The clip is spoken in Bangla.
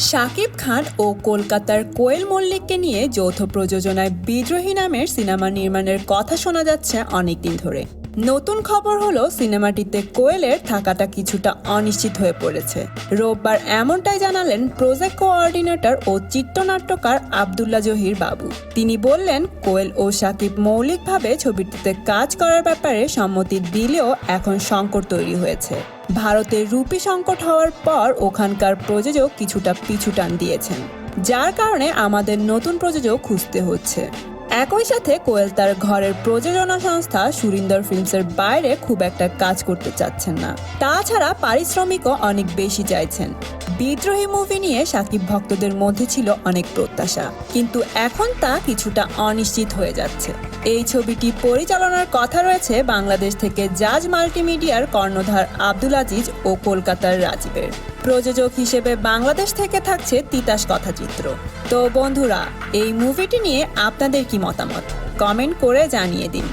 শাকিব খান ও কলকাতার কোয়েল মল্লিককে নিয়ে যৌথ প্রযোজনায় বিদ্রোহী নামের সিনেমা নির্মাণের কথা শোনা যাচ্ছে অনেকদিন ধরে। নতুন খবর হলো, সিনেমাটিতে কোয়েলের থাকাটা কিছুটা অনিশ্চিত হয়ে পড়েছে। রোববার এমনটাই জানালেন প্রজেক্ট কোঅর্ডিনেটর ও চিত্রনাট্যকার আবদুল্লা জহির বাবু। তিনি বললেন, কোয়েল ও সাকিব মৌলিকভাবে ছবিটিতে কাজ করার ব্যাপারে সম্মতি দিলেও এখন সংকট তৈরি হয়েছে। ভারতের রুপি সংকট হওয়ার পর ওখানকার প্রযোজক কিছুটা পিছু টান দিয়েছেন, যার কারণে আমাদের নতুন প্রযোজক খুঁজতে হচ্ছে। একই সাথে কোয়েল তার ঘরের প্রযোজনা সংস্থা সুরিন্দর ফিল্মসের বাইরে খুব একটা কাজ করতে চাচ্ছেন না। তাছাড়া পারিশ্রমিকও অনেক বেশি চাইছেন। বিদ্রোহী মুভি নিয়ে সাকিব ভক্তদের মধ্যে ছিল অনেক প্রত্যাশা, কিন্তু এখন তা কিছুটা অনিশ্চিত হয়ে যাচ্ছে। এই ছবিটি পরিচালনার কথা রয়েছে বাংলাদেশ থেকে জাজ মাল্টিমিডিয়ার কর্ণধার আব্দুল আজিজ ও কলকাতার রাজীবের। প্রযোজক হিসেবে বাংলাদেশ থেকে থাকছে তিতাস কথাচিত্র। তো বন্ধুরা, এই মুভিটি নিয়ে আপনাদের কি মতামত? কমেন্ট করে জানিয়ে দিন।